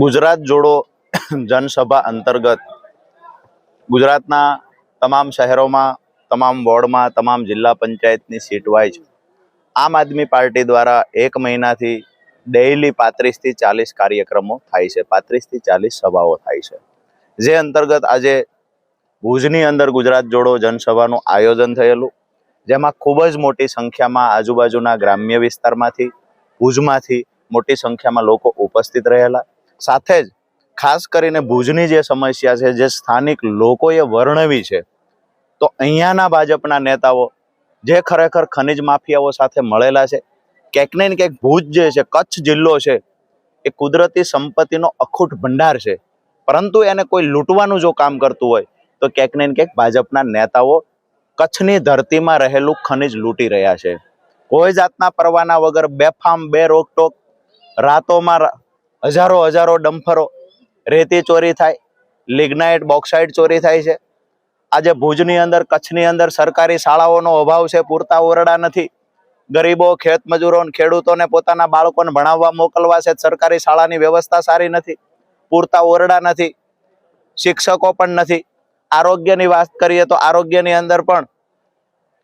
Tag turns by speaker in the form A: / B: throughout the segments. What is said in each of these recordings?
A: ગુજરાત જોડો જનસભા અંતર્ગત ગુજરાતના તમામ શહેરોમાં, તમામ વોર્ડમાં, તમામ જિલ્લા પંચાયતની સીટ વાઇઝ આમ આદમી પાર્ટી દ્વારા એક મહિનાથી ડેઇલી પાંત્રીસથી ચાલીસ કાર્યક્રમો થાય છે, પાંત્રીસથી ચાલીસ સભાઓ થાય છે. જે અંતર્ગત આજે ભુજની અંદર ગુજરાત જોડો જનસભાનું આયોજન થયેલું, જેમાં ખૂબ જ મોટી સંખ્યામાં આજુબાજુના ગ્રામ્ય વિસ્તારમાંથી, ભુજમાંથી મોટી સંખ્યામાં લોકો ઉપસ્થિત રહેલા. સાથે જ ખાસ કરીને ભુજની જે સમસ્યા છે, જે સ્થાનિક લોકોએ વર્ણવી છે, તો અહીંયાના ભાજપના નેતાઓ જે ખરેખર ખનિજ માફિયાઓ સાથે મળેલા છે, ક્યાંક ને ક્યાંક ભુજ જે છે, કચ્છ જિલ્લો છે, એ કુદરતી સંપત્તિનો અખૂટ ભંડાર છે. પરંતુ એને કોઈ લૂંટવાનું જો કામ કરતું હોય, તો ક્યાંક ને ક્યાંક ભાજપના નેતાઓ કચ્છની ધરતીમાં રહેલું ખનિજ લૂંટી રહ્યા છે. કોઈ જાતના પરવાના વગર બેફામ, બે રોકટોક, રાતોમાં હજારો હજારો ડમ્ફરો રેતી ચોરી થાય, લિગ્નાઇટ બોક્સાઇડ ચોરી થાય છે. આજે ભુજની અંદર, કચ્છની અંદર સરકારી શાળાઓનો અભાવ છે, પૂરતા ઓરડા નથી. ગરીબો ખેત મજૂરો ખેડૂતોને પોતાના બાળકોને ભણાવવા મોકલવા છે, સરકારી શાળાની વ્યવસ્થા સારી નથી, પૂરતા ઓરડા નથી, શિક્ષકો પણ નથી. આરોગ્યની વાત કરીએ તો આરોગ્યની અંદર પણ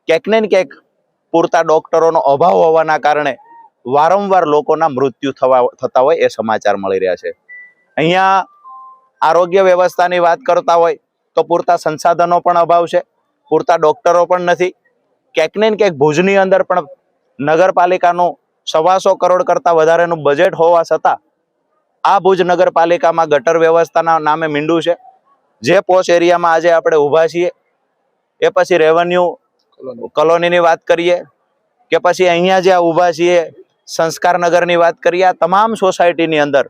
A: ક્યાંક ને ક્યાંક પૂરતા ડોક્ટરોનો અભાવ હોવાના કારણે વારંવાર લોકોના મૃત્યુ થવા થતા હોય એ સમાચાર મળી રહ્યા છે. અહીંયા આરોગ્ય વ્યવસ્થાની વાત કરતા હોય તો પૂરતા સંસાધનો પણ અભાવ છે પૂરતા ડોક્ટરો પણ નથી ક્યાંક ને ક્યાંક ભુજની અંદર પણ નગરપાલિકાનું સવાસો કરોડ કરતાં વધારેનું બજેટ હોવા છતાં આ ભુજ નગરપાલિકામાં ગટર વ્યવસ્થાના નામે મીંડું છે. જે પોચ એરિયામાં આજે આપણે ઊભા છીએ એ પછી રેવન્યુ કોલોનીની વાત કરીએ કે પછી અહીંયા જે આ ઊભા છીએ સંસ્કાર નગરની વાત કરીએ, આ તમામ સોસાયટીની અંદર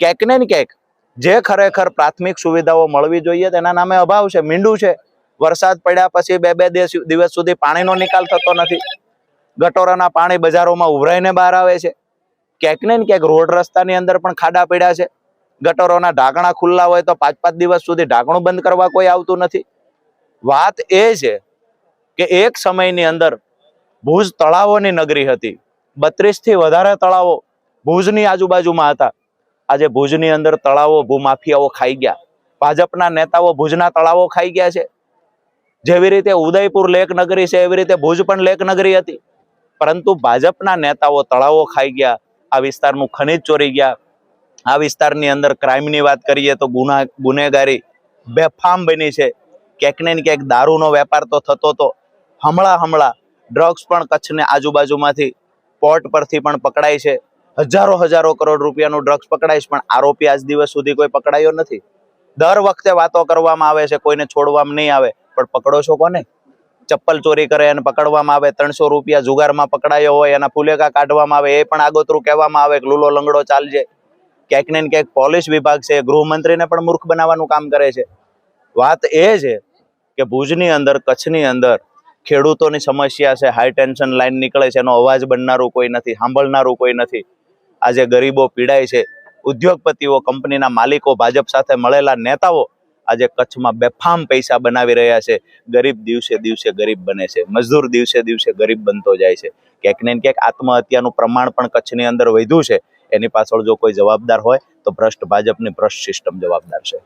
A: ક્યાંક ને ક્યાંક જે ખરેખર પ્રાથમિક સુવિધાઓ મળવી જોઈએ, તેના નામે અભાવ છે, મીંડું છે. વરસાદ પડ્યા પછી બે બે દિવસ સુધી પાણીનો નિકાલ થતો નથી. ગટોરાના પાણી બજારોમાં ઉભરાઈને બહાર આવે છે. ક્યાંક ને ક્યાંક રોડ રસ્તાની અંદર પણ ખાડા પડ્યા છે. ગટરોના ઢાંકણા ખુલ્લા હોય તો પાંચ પાંચ દિવસ સુધી ઢાંકણું બંધ કરવા કોઈ આવતું નથી. વાત એ છે કે એક સમયની અંદર ભુજ તળાવોની નગરી હતી. બત્રીસથી વધારે તળાવો ભુજની આજુબાજુમાં હતા. આજે ભુજની અંદર તળાવો ભૂમાફિયાઓ ખાઈ ગયા. ભાજપના નેતાઓ ભુજના તળાવો ખાઈ ગયા છે. જેવી રીતે ઉદયપુર લેક નગરી છે, એવી રીતે ભુજ પણ લેક નગરી હતી. પરંતુ ભાજપના નેતાઓ તળાવો ખાઈ ગયા, આ વિસ્તારનું ખનિજ ચોરી ગયા. આ વિસ્તારની અંદર ક્રાઇમની વાત કરીએ તો ગુના, ગુનેગારી બેફામ બની છે. ક્યાંક ને ક્યાંક દારૂનો વેપાર તો થતો તો હમણાં હમણાં ડ્રગ્સ પણ કચ્છને આજુબાજુમાંથી પોર્ટ પરથી પણ પકડાય છે. હજારો હજારો કરોડ રૂપિયાનું ડ્રગ્સ પકડાય છે, પણ આરોપી આજ દિવસ સુધી કોઈ પકડાયો નથી. દર વખતે વાતો કરવામાં આવે છે, કોઈને છોડવામાં નહીં આવે, પણ પકડો છો કોને? ચપ્પલ ચોરી કરે અને પકડવામાં આવે, ત્રણસો રૂપિયા જુગારમાં પકડાયો હોય, એના ફુલેકા કાઢવામાં આવે, એ પણ આગોતરું કહેવામાં આવે કે લૂલો લંગડો ચાલજે. ક્યાંક ને ક્યાંક પોલીસ વિભાગ છે, ગૃહમંત્રીને પણ મૂર્ખ બનાવવાનું કામ કરે છે. વાત એ છે કે ભુજની અંદર, કચ્છની અંદર ખેડૂતોની સમસ્યા છે હાઈ ટેન્શન લાઈન નીકળે છે, એનો અવાજ બનનારું કોઈ નથી, સાંભળનારું કોઈ નથી. આજે ગરીબો પીડાય છે, ઉદ્યોગપતિઓ, કંપનીના માલિકો, ભાજપ સાથે મળેલા નેતાઓ આજે કચ્છમાં બેફામ પૈસા બનાવી રહ્યા છે. ગરીબ દિવસે દિવસે ગરીબ બને છે, મજદૂર દિવસે દિવસે ગરીબ બનતો જાય છે. ક્યાંક ને ક્યાંક આત્મહત્યાનું પ્રમાણ પણ કચ્છની અંદર વધ્યું છે. એની પાછળ જો કોઈ જવાબદાર હોય, તો ભ્રષ્ટ ભાજપની ભ્રષ્ટ સિસ્ટમ જવાબદાર છે.